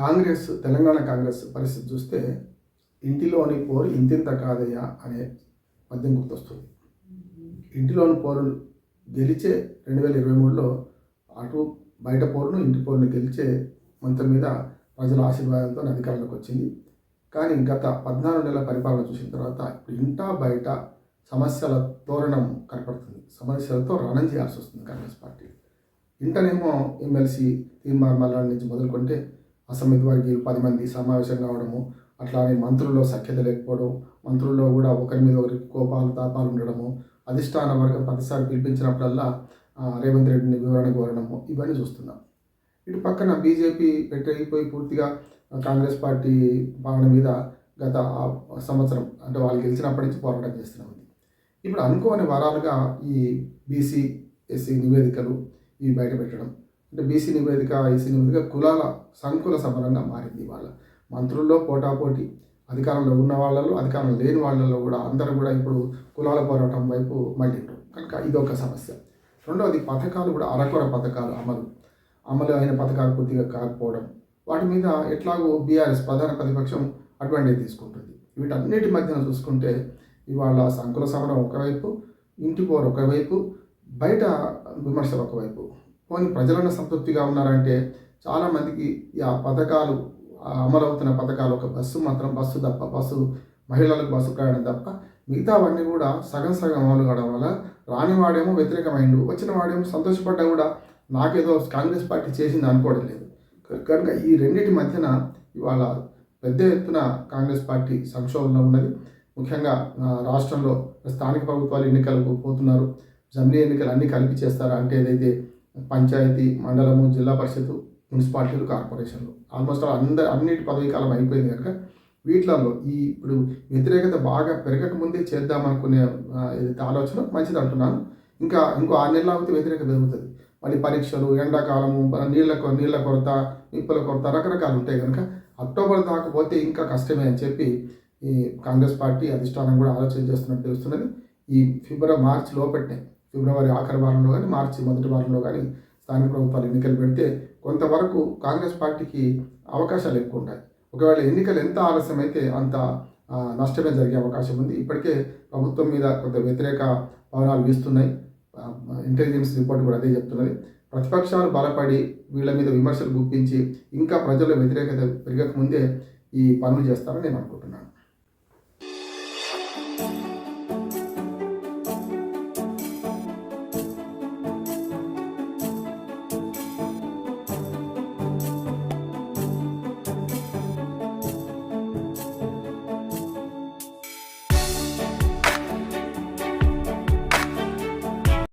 కాంగ్రెస్ తెలంగాణ కాంగ్రెస్ పరిస్థితి చూస్తే ఇంటిలోని పోరు ఇంతింత కాదయ్యా అనే పద్యం గుర్తొస్తుంది. ఇంటిలోని పోరును గెలిచే రెండు వేల ఇరవై మూడులో అటు బయట పోరును ఇంటి పోరును గెలిచే మంత్రం మీద ప్రజల ఆశీర్వాదంతో అధికారంలోకి వచ్చింది. కానీ గత పద్నాలుగు నెలల పరిపాలన చూసిన తర్వాత ఇప్పుడు ఇంటా బయట సమస్యల తోరణం కనపడుతుంది. సమస్యలతో రణం చేయాల్సి వస్తుంది కాంగ్రెస్ పార్టీ. ఇంటనేమో ఎమ్మెల్సీ తీర్మార్ మల్లాడి నుంచి మొదలుకుంటే అసమితి వర్గీయులు పది మంది సమావేశం కావడము అట్లానే మంత్రుల్లో సఖ్యత లేకపోవడం మంత్రుల్లో కూడా ఒకరి మీద ఒకరికి కోపాలు తాపాలు ఉండడము అధిష్టాన వర్గం ప్రతిసారి పిలిపించినప్పుడల్లా రేవంత్ రెడ్డిని వివరణ కోరడము ఇవన్నీ చూస్తున్నాం. ఇటు పక్కన బీజేపీ పెట్టయిపోయి పూర్తిగా కాంగ్రెస్ పార్టీ పాలన మీద గత సంవత్సరం అంటే వాళ్ళు గెలిచినప్పటి నుంచి పోరాటం చేస్తున్నాం ఇప్పుడు అనుకోని వారాలుగా ఈ బీసీ ఎస్సీ నివేదికలు ఇవి బయట పెట్టడం అంటే బీసీ నివేదిక ఐసీ నివేదిక కులాల సంకుల సమరంగా మారింది వాళ్ళ మంత్రుల్లో పోటాపోటీ అధికారంలో ఉన్న వాళ్ళలో అధికారం లేని వాళ్ళలో కూడా అందరూ కూడా ఇప్పుడు కులాల పోరాటం వైపు మళ్ళిండ్రు. కనుక ఇది ఒక సమస్య. రెండవది పథకాలు కూడా అరకొర పథకాలు అమలు. అమలు అయిన పథకాలు పూర్తిగా కాకపోవడం. వాటి మీద ఎట్లాగో బీఆర్ఎస్ ప్రధాన ప్రతిపక్షం అడ్వాంటేజ్ తీసుకుంటుంది. వీటన్నిటి మధ్యన చూసుకుంటే ఇవాళ సంకుల సమరం ఒకవైపు ఇంటి పోరు ఒకవైపు బయట విమర్శలు ఒకవైపు. పోనీ ప్రజలను సంతృప్తిగా ఉన్నారంటే చాలామందికి ఆ పథకాలు అమలవుతున్న పథకాలు ఒక బస్సు మాత్రం బస్సు తప్ప బస్సు మహిళలకు బస్సు ప్రయాణం తప్ప మిగతావన్నీ కూడా సగం సగం అమలు కావడం వల్ల రాని వాడేమో వ్యతిరేకమైండు వచ్చిన వాడేమో సంతోషపడ్డా కూడా నాకేదో కాంగ్రెస్ పార్టీ చేసింది అనుకోవడం లేదు. కనుక ఈ రెండింటి మధ్యన ఇవాళ పెద్ద ఎత్తున కాంగ్రెస్ పార్టీ సంక్షోభంలో ఉన్నది. ముఖ్యంగా రాష్ట్రంలో స్థానిక ప్రభుత్వాలు ఎన్నికలకు పోతున్నారు. జమిలీ ఎన్నికలు అన్నీ కలిపి చేస్తారా అంటే ఏదైతే పంచాయతీ మండలము జిల్లా పరిషత్ మున్సిపాలిటీలు కార్పొరేషన్లు. ఆల్మోస్ట్ అందరి అన్నిటి పదవీకాలం అయిపోయింది కనుక వీటిలలో ఈ ఇప్పుడు వ్యతిరేకత బాగా పెరగకముందే చేద్దామనుకునే ఏదైతే ఆలోచన మంచిది అంటున్నాను. ఇంకా ఇంకో ఆరు నెలలు ఆగితే వ్యతిరేకత పెరుగుతుంది. మళ్ళీ పరీక్షలు ఎండాకాలము నీళ్ళ కొ- నీళ్ళ కొరత నిప్పుల కొరత రకరకాలు ఉంటాయి కనుక అక్టోబర్ దాకా పోతే ఇంకా కష్టమే అని చెప్పి ఈ కాంగ్రెస్ పార్టీ అధిష్టానం కూడా ఆలోచన చేస్తున్నట్టు తెలుస్తున్నది. ఈ ఫిబ్రవరి మార్చి లోపట్నే ఫిబ్రవరి ఆఖరి వారంలో కానీ మార్చి మొదటి వారంలో కానీ స్థానిక ప్రభుత్వాలు ఎన్నికలు పెడితే కొంతవరకు కాంగ్రెస్ పార్టీకి అవకాశాలు ఎక్కువ ఉంటాయి. ఒకవేళ ఎన్నికలు ఎంత ఆలస్యం అయితే అంత నష్టమే జరిగే అవకాశం ఉంది. ఇప్పటికే ప్రభుత్వం మీద కొంత వ్యతిరేక పవనాలు వీస్తున్నాయి. ఇంటెలిజెన్స్ రిపోర్ట్ కూడా అదే చెప్తున్నది. ప్రతిపక్షాలు బలపడి వీళ్ళ మీద విమర్శలు గుప్పించి ఇంకా ప్రజల వ్యతిరేకత పెరగక ముందే ఈ పనులు చేస్తారని నేను అనుకుంటున్నాను.